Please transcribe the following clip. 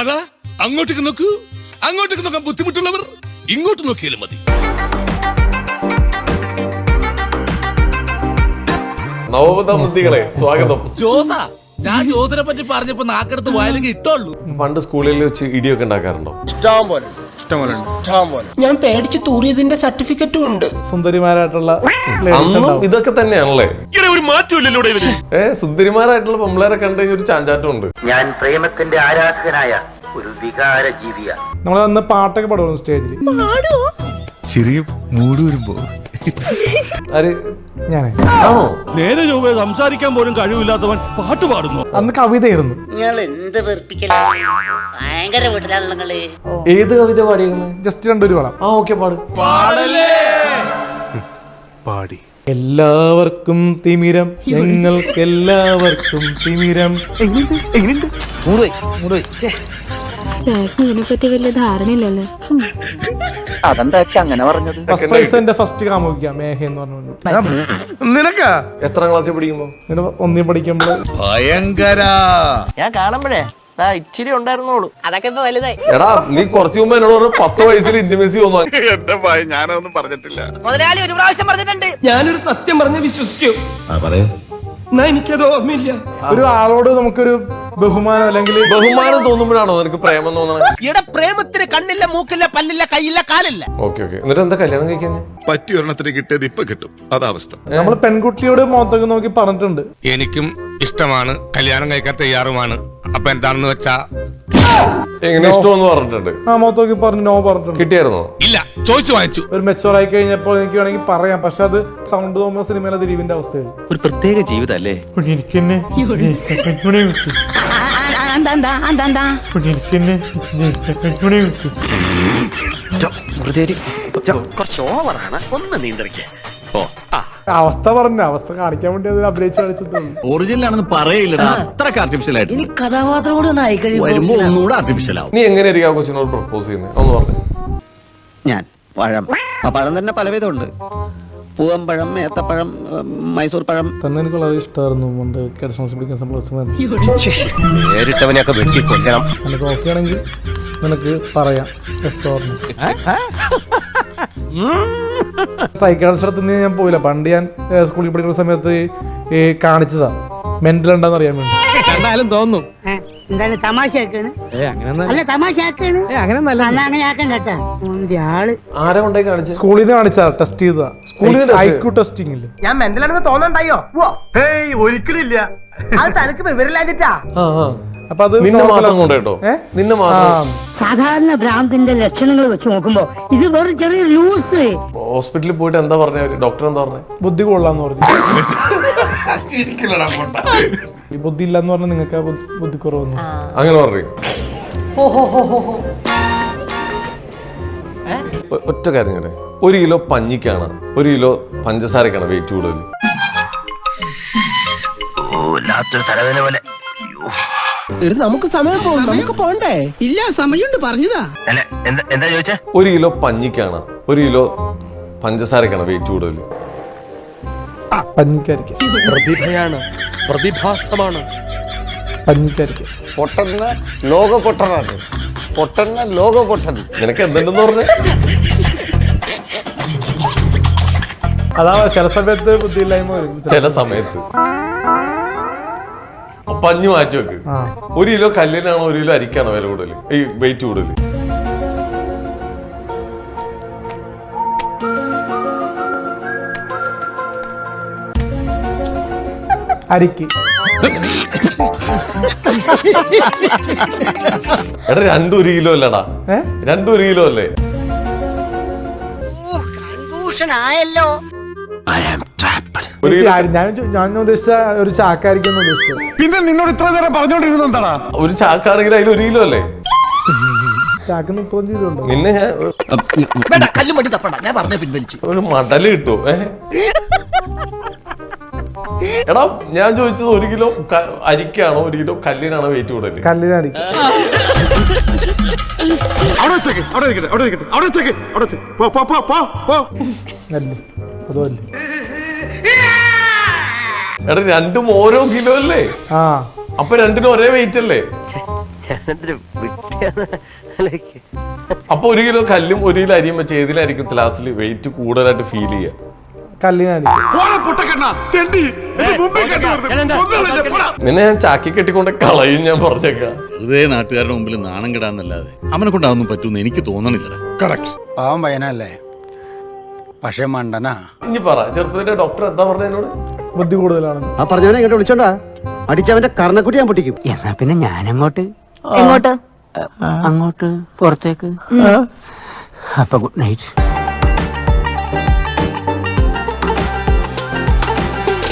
അതാ അങ്ങോട്ടേക്ക് നോക്കൂ. അങ്ങോട്ടേക്ക് നോക്കാൻ ബുദ്ധിമുട്ടുള്ളവർ ഇങ്ങോട്ട് നോക്കിയാലും മതി. നവോദയ ബുദ്ധികളെ സ്വാഗതം. ജോസ ഞാൻ ജോസിനെ പറ്റി പറഞ്ഞപ്പോ നാക്കെടുത്ത് വായിലെങ്കിൽ ഇട്ടോളൂ. പണ്ട് സ്കൂളിൽ വെച്ച് ഇടിയൊക്കെ ഉണ്ടാക്കാറുണ്ടോ? ഞാൻ പേടിച്ച് തൂറിയതിന്റെ സർട്ടിഫിക്കറ്റും ഉണ്ട്. സുന്ദരിമാരായിട്ടുള്ള അന്നും. ഇതൊക്കെ തന്നെയാണല്ലേ? ഏ സുന്ദരിമാരായിട്ടുള്ള പെമ്പിളേരെ കണ്ടു കഴിഞ്ഞ ഒരു ചാഞ്ചാട്ടം ഉണ്ട്. ഞാൻ പ്രേമത്തിന്റെ ആരാധകനായ ഒരു വികാര ജീവിയാണ് നമ്മളന്ന് പാട്ടൊക്കെ പാടുന്നു സ്റ്റേജിൽ ചെറിയ മൂട് വരുമ്പോ ആര്? ഞാനേ. ആണോ? നേരെ ചൊവ്വേ സംസാരിക്കാൻ പോലും കഴിവില്ലാത്തവൻ പാട്ട് പാടുന്നു. അന്ന് കവിതയായിരുന്നു. നിങ്ങൾ എന്ത് വെറുപ്പിക്കല? ഭയങ്കര വീട്ടിലാണല്ലോ നിങ്ങൾ. ഏത് കവിത പാടിയിരുന്നു ജസ്റ്റ് രണ്ടൊരു പാടാം ആ ഓക്കെ പാട്. പാടി. എല്ലാവർക്കും തിമിരം. ഞങ്ങൾക്ക് എല്ലാവർക്കും തിമിരം. ചേട്ടന് ഇതിനെപ്പറ്റി വലിയ ധാരണയില്ലല്ലേ. ഫസ്റ്റ് പ്രൈസ് എന്റെ ഫസ്റ്റ് കാമുക മേഘ എന്ന് പറഞ്ഞു നിനക്കാ? എത്രാം ക്ലാസ്സിൽ പഠിക്കുമ്പോ? ഇങ്ങനെ ഒന്നി പഠിക്കുമ്പോൾ ഭയങ്കര. ഞാൻ കാണുമ്പോഴേ ആ, ഇച്ചിരി ഉണ്ടായിരുന്നോളൂ. അതൊക്കെ ഇപ്പൊ വലുതായി. എടാ നീ കുറച്ചു മുമ്പ് എന്നോട് പറഞ്ഞു പത്ത് വയസ്സിൽ ഇന്റിമേസി തോന്നാൻ മുതലാളി ഒരു പ്രാവശ്യം പറഞ്ഞിട്ടുണ്ട്. ഞാനൊരു സത്യം പറഞ്ഞ് വിശ്വസിച്ചു എന്നാ എനിക്കത് ഓർമ്മയില്ല. ഒരു ആളോട് നമുക്കൊരു ബഹുമാനം അല്ലെങ്കിൽ ബഹുമാനം തോന്നുമ്പോഴാണോ നിനക്ക് പ്രേമം തോന്നുന്നത് ഇവിടെ പ്രേമത്തിന് കണ്ണില്ല മൂക്കില്ല പല്ലില്ല കൈയില്ല കാലില്ല. Okay okay. എന്നിട്ട് എന്താ കല്യാണം കഴിക്കാൻ പറ്റിയൊരെണ്ണത്തിന് കിട്ടിയത് ഇപ്പൊ കിട്ടും. അതാവസ്ഥ നമ്മൾ പെൺകുട്ടിയോട് മുഖത്തൊക്കെ നോക്കി പറഞ്ഞിട്ടുണ്ട്. എനിക്കും ഇഷ്ടമാണ്. കല്യാണം കഴിക്കാൻ തയ്യാറുമാണ്. അപ്പൊ എന്താണെന്ന് വെച്ചാ എങ്ങനെ ഇഷ്ടമെന്ന് പറഞ്ഞിട്ടുണ്ട്. ആ മുഖത്ത് നോക്കി പറഞ്ഞു നോ പറഞ്ഞിട്ടുണ്ട്. കിട്ടിയായിരുന്നോ? ഇല്ല ചോദിച്ചു വാങ്ങിച്ചു. ഒരു മെച്ചോർ ആയി കഴിഞ്ഞപ്പോൾ എനിക്ക് വേണമെങ്കിൽ പറയാം. പക്ഷെ അത് സൗണ്ട് തോന്നുന്ന സിനിമയിലെ ദിലീപിന്റെ അവസ്ഥയായി. ഒരു പ്രത്യേക ജീവിതല്ലേ? എനിക്ക് തന്നെ കുറച്ച് ഓവറാണ് ഒന്ന് നിയന്ത്രിക്കേ. അവസ്ഥ പറഞ്ഞ അവസ്ഥ കാണിക്കാൻ വേണ്ടി അഭിനയിച്ചു അഭിനയിച്ച് കളിച്ചിട്ടുള്ളൂ ഒറിജിനൽ ആണെന്ന് പറയില്ലടാ. അത്ര ആർട്ടിഫിഷ്യൽ ആയിട്ട്. ഇനി കഥാപാത്രം കൂടി ഒന്ന് ആയി വരുമ്പോ ഒന്നുകൂടെ ആർട്ടിഫിഷ്യൽ ആവും. നീ എങ്ങനെയായിരിക്കും ആ കൊച്ചിനോട് പ്രപ്പോസ് ചെയ്യുന്നത് ഒന്ന് പറഞ്ഞു. ഞാൻ പഴം. ആ പഴം തന്നെ പലവിധമുണ്ട്. പൂവമ്പഴം ഏത്തപ്പഴം മൈസൂർ പഴം. തന്നെ എനിക്ക് വളരെ ഇഷ്ടമായിരുന്നു. ക്യാഷ് പിടിക്കുന്ന സംഭവം നേരിട്ടവനെയൊക്കെ വെട്ടി കൊല്ലണം. നിനക്ക് ഓക്കെ ആണെങ്കിൽ നിനക്ക് പറയാം. Yes or no. സൈക്കാട്രിസ്റ്റ് അടുത്ത് നിന്ന് ഞാൻ പോയില്ല. പണ്ട് ഞാൻ സ്കൂളിൽ പഠിക്കുന്ന സമയത്ത് ഈ കാണിച്ചതാ. മെന്റൽ ഉണ്ടെന്ന് അറിയാൻ വേണ്ടി. എന്തായാലും തോന്നും. എന്താണ് തമാശ ഏ അങ്ങനെ അല്ല. അങ്ങനെ ആൾ. ആരെ കൊണ്ടേ സ്കൂളിൽ നിന്ന് കാണിച്ചതാ ടെസ്റ്റ് ചെയ്തതാ. സ്കൂളിൽ ഐക്യു ടെസ്റ്റിംഗ് ഇല്ല ഞാൻ മെന്റലാണെന്ന് തോന്നണ്ടായോ ഒരിക്കലില്ല അത് തനിക്ക് വിവരമില്ലാഞ്ഞിട്ടാ. അപ്പൊ അത് നിന്നെ മാത്രം. കൊണ്ടേട്ടോ നിന്നെ മാത്രം. സാധാരണ ഭ്രാന്തിന്റെ ലക്ഷണങ്ങൾ വെച്ച് നോക്കുമ്പോ ഇത് വെറും ചെറിയ ലൂസ്. ഹോസ്പിറ്റലിൽ പോയിട്ട് എന്താ പറഞ്ഞ ഡോക്ടർ എന്താ പറഞ്ഞേ? ബുദ്ധി കൊള്ളാന്ന് പറഞ്ഞു. ഈ ബുദ്ധി ഇല്ലെന്ന് പറഞ്ഞാൽ നിങ്ങൾക്ക് ആ ബുദ്ധി- ബുദ്ധി അങ്ങനെ പറഞ്ഞു. ഒ- ഒറ്റ കാര്യം ഇങ്ങനെ. ഒരു കിലോ പഞ്ഞിക്കാണ്. ഒരു കിലോ പഞ്ചസാരക്കാണ് വെയിറ്റ് കൂടുതൽ. വല്ലാത്തൊരു തലവേദന പോലെ. നമുക്ക് സമയം പോകും നമുക്ക് പോണ്ടേ? ഇല്ല സമയമുണ്ട്. പറഞ്ഞതാ. അല്ല എന്താ എന്താ ചോദിച്ചേ? ഒരു കിലോ പഞ്ഞിക്കാണ്. ഒരു കിലോ പഞ്ചസാരക്കാണ് വെയിറ്റ് കൂടുതൽ പഞ്ഞിക്കരിക്ക. പ്രതിഭയാണ്. പ്രതിഭാസമാണ്. പഞ്ഞിക്കരിക്ക. പൊട്ടുന്ന ലോക പൊട്ടനാണ് പൊട്ടുന്ന ലോക പൊട്ടൻ നിനക്ക് എന്തുണ്ടെന്ന് പറഞ്ഞു? അതാ ചില സമയത്ത് ബുദ്ധിയില്ലായ്മ ചില സമയത്ത്. പഞ്ഞു മാറ്റി വെക്ക്. ഒരു കിലോ കല്ലിനാണോ ഒരു കിലോ അരിക്കാണോ വില കൂടുതൽ ഈ വെയിറ്റ് കൂടുതൽ അരിക്ക്. എടാ രണ്ടും ഒരു കിലോ അല്ലടാ. രണ്ടും ഒരു കിലോ അല്ലേ? ആയല്ലോ. ഒരു കിലോ ഞാൻ ചോ- ഞാൻ ഉദ്ദേശിച്ച ഒരു ചാക്കായിരിക്കും ഉദ്ദേശിച്ചത്. പിന്നെ നിന്നോട് ഇത്ര നേരം പറഞ്ഞോണ്ടിരുന്നത് എന്താടാ? ഒരു ചാക്കാണെങ്കിൽ അതിൽ ഒരു കിലോ അല്ലേ? ചാക്ക് ഉണ്ടോ? നിന്നെ ഞാൻ വേണ്ട കല്ലും മട്ടി തപ്പണ്ട ഞാൻ പറഞ്ഞ പിൻവലിച്ചു. ഒരു മടൽ കിട്ടു ഏ? എടാ ഞാൻ ചോദിച്ചത് ഒരു കിലോ ക- അരിക്കാണോ ഒരു കിലോ കല്ലിനാണോ വെയിറ്റ് കൂടുതൽ കല്ലിനരിക്ക് അവിടെ വെച്ചേക്ക് അവിടെ അവിടെ അവിടെ വെച്ചേക്ക് അവിടെ പോ പോ പോ പോ പോ. അതോ അല്ലേ എടാ രണ്ടും ഓരോ കിലോ അല്ലേ? ആ. അപ്പൊ രണ്ടിനും ഒരേ വെയിറ്റ് അല്ലേ? അപ്പൊ ഒരു കിലോ കല്ലും ഒരു കിലോ അരിയും വെച്ച് ഏതിലായിരിക്കും ക്ലാസ്സിൽ വെയിറ്റ് കൂടുതലായിട്ട് ഫീൽ ചെയ്യുക നിന്നെ ഞാൻ ചാക്കി കെട്ടിക്കൊണ്ട് കളയും ഞാൻ പറഞ്ഞേക്കാം. വെറുതെ നാട്ടുകാരുടെ മുമ്പിൽ നാണം കിടാന്നല്ലാതെ അവനെ കൊണ്ട് അതൊന്നും പറ്റൂന്ന് എനിക്ക് തോന്നണില്ലടാ. പാവം പയ്യനല്ലേ? പക്ഷെ മണ്ടനാ. ഇനി പറ ചെറുപ്പത്തിന്റെ ഡോക്ടർ എന്താ പറഞ്ഞതിനോട് എന്നോട്? ബുദ്ധി കൂടുതലാണ്. ആ പറഞ്ഞവനെ ഇങ്ങോട്ട് വിളിച്ചോണ്ടാ. അടിച്ചവന്റെ കർണക്കുട്ടി ഞാൻ പൊട്ടിക്കും. എന്നാ പിന്നെ ഞാനങ്ങോട്ട്? അങ്ങോട്ട് അങ്ങോട്ട് പുറത്തേക്ക്. അപ്പൊ ഗുഡ് നൈറ്റ്.